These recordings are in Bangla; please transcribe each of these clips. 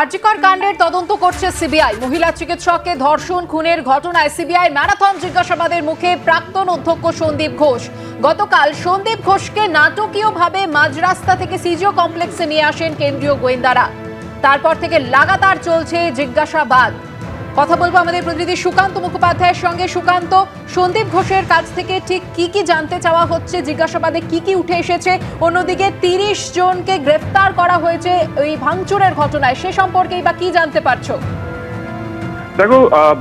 আরজিকর কাণ্ডের তদন্ত করছে সিবিআই। মহিলা চিকিৎসককে ধর্ষণ, খুনের ঘটনায় সিবিআই ম্যারাথন জিজ্ঞাসাবাদের মুখে প্রাক্তন অধ্যক্ষ সন্দীপ ঘোষ। গতকাল সন্দীপ ঘোষকে নাটকীয়ভাবে মাঝরাস্তা থেকে সিজিও কমপ্লেক্সে নিয়ে আসেন কেন্দ্রীয় গোয়েন্দারা। তারপর থেকে লাগাতার চলছে জিজ্ঞাসাবাদ। কথা বলব আমাদের প্রতিনিধি সুকান্ত মুখোপাধ্যায়ের সঙ্গে। সুকান্ত, সন্দীপ ঘোষের কাছ থেকে ঠিক কি কি জানতে চাওয়া হচ্ছে, জিজ্ঞাসাবাদে কি কি উঠে এসেছে? অন্যদিকে তিরিশ জনকে গ্রেফতার করা হয়েছে এই ভাঙচুরের ঘটনায়। সে সম্পর্কেই বা কি জানতে পারছ? দেখো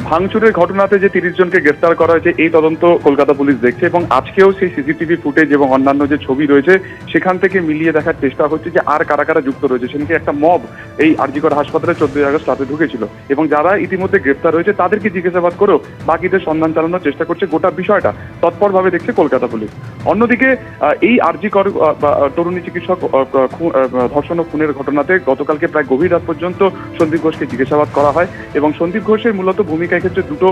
ভাঙচুরের ঘটনাতে যে তিরিশ জনকে গ্রেফতার করা হয়েছে, এই তদন্ত কলকাতা পুলিশ দেখছে এবং আজকেও সেই সিসিটিভি ফুটেজ এবং অন্যান্য যে ছবি রয়েছে, সেখান থেকে মিলিয়ে দেখার চেষ্টা হচ্ছে যে আর কারা কারা যুক্ত রয়েছে। সেদিকে একটা মব এই আরজিকর হাসপাতালে চোদ্দই আগস্ট রাতে ঢুকেছিল। এবং যারা ইতিমধ্যে গ্রেপ্তার হয়েছে তাদেরকে জিজ্ঞাসাবাদ করেও বাকিদের সন্ধান চালানোর চেষ্টা করছে গোটা বিষয়টা। তৎপরভাবে দেখছে কলকাতা পুলিশ। অন্যদিকে এই আরজিকর তরুণী চিকিৎসক ধর্ষণ ও খুনের ঘটনাতে গতকালকে প্রায় গভীর রাত পর্যন্ত সন্দীপ ঘোষকে জিজ্ঞাসাবাদ করা হয় এবং সন্দীপ ঘোষের মূলত ভূমিকা ক্ষেত্রে দুটো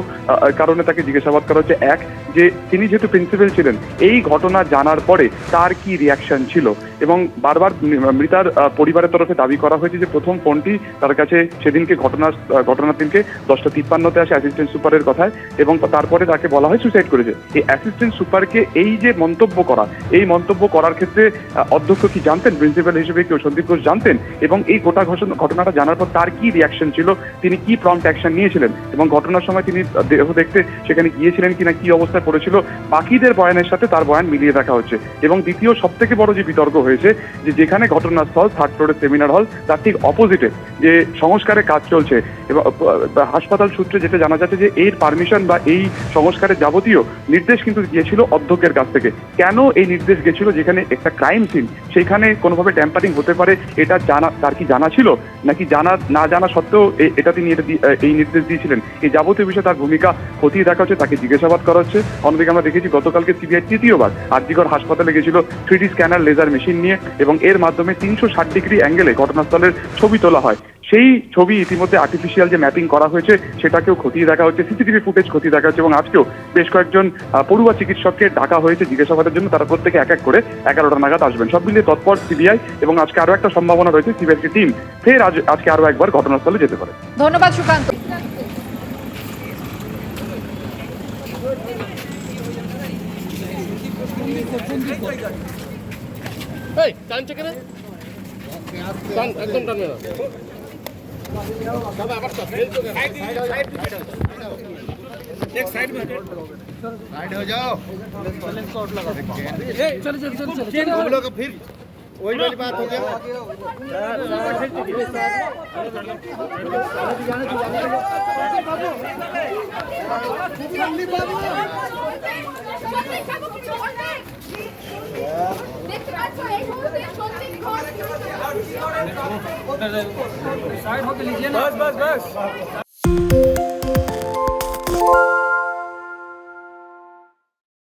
কারণে তাকে জিজ্ঞাসাবাদ করা হচ্ছে। এক, যে তিনি যেহেতু প্রিন্সিপাল ছিলেন, এই ঘটনা জানার পরে তার কি রিয়াকশন ছিল? এবং বারবার মৃতার পরিবারের তরফে দাবি করা হয়েছে যে প্রথম ফোনটি তার কাছে সেদিনকে ঘটনার ঘটনার দিনকে দশটা তিপ্পান্নতে আসে অ্যাসিস্ট্যান্ট সুপারের কথায় এবং তারপরে তাকে বলা হয় সুসাইড করেছে। এই অ্যাসিস্ট্যান্ট সুপারকে এই যে মন্তব্য করা, এই মন্তব্য করার ক্ষেত্রে অধ্যক্ষ কি জানতেন? প্রিন্সিপাল হিসেবে কেউ সন্দীপ ঘোষ জানতেন? এবং এই গোটা ঘটনা- ঘটনাটা জানার পর তার কি রিয়াকশন ছিল? তিনি কি প্রম্পট অ্যাকশন নিয়েছিলেন? এবং ঘটনার সময় তিনি দেহ দেখতে সেখানে গিয়েছিলেন কিনা, কি অবস্থায় পড়েছিল? বাকিদের বয়ানের সাথে তার বয়ান মিলিয়ে দেখা হচ্ছে। এবং দ্বিতীয় সব থেকে বড় যে বিতর্ক হয়েছে, যে যেখানে ঘটনাস্থল থার্ড ফ্লোরের সেমিনার হল তার ঠিক অপোজিটে যে সংস্কারের কাজ চলছে, এবং হাসপাতাল সূত্রে যেটা জানা যাচ্ছে যে এর পারমিশন বা এই সংস্কারের যাবতীয় নির্দেশ কিন্তু গিয়েছিল অধ্যক্ষের কাছ থেকে। কেন এই নির্দেশ গেছিল যেখানে একটা ক্রাইম সিন সেখানে কোনোভাবে ট্যাম্পারিং হতে পারে, এটা জানা, তার কি জানা ছিল? নাকি জানা, না জানা সত্ত্বেও এটা তিনি এই নির্দেশ দিয়েছিলেন। এই যাবতীয় বিষয়ে তার ভূমিকা খতিয়ে দেখা হচ্ছে তাকে জিজ্ঞাসাবাদ করা হচ্ছে অন্যদিকে আমরা দেখেছি, গতকালকে সিবিআই তৃতীয়বার আর্জিকর হাসপাতালে গেছিল থ্রিডি স্ক্যানার লেজার মেশিন নিয়ে এবং এর মাধ্যমে তিনশো ষাট ডিগ্রি অ্যাঙ্গেলে ঘটনাস্থলের ছবি তোলা হয়। সেই ছবি ইতিমধ্যে আর্টিফিশিয়াল যে ম্যাপিং করা হয়েছে সেটাকেও খতিয়ে দেখা হচ্ছে সিসিটিভি ফুটেজ খতিয়ে দেখা হচ্ছে এবং আজকেও বেশ কয়েকজন পড়ুয়া চিকিৎসককে ডাকা হয়েছে জিজ্ঞাসাবাদের জন্য। তারা প্রত্যেকে এক এক করে এগারোটা নাগাদ আসবেন। সব মিলিয়ে তৎপর সিবিআই এবং আজকে আরও একটা সম্ভাবনা রয়েছে সিবিআই টিম ফের আজ আজকে আরও একবার ঘটনাস্থলে যেতে পারে। ধন্যবাদ সুকান্ত। এই টানছে কেন? টান একদম টানবে না। साइड हो जाओ चलो चलो चलो चलो हम लोग फिर वही वाली बात हो गया ঘর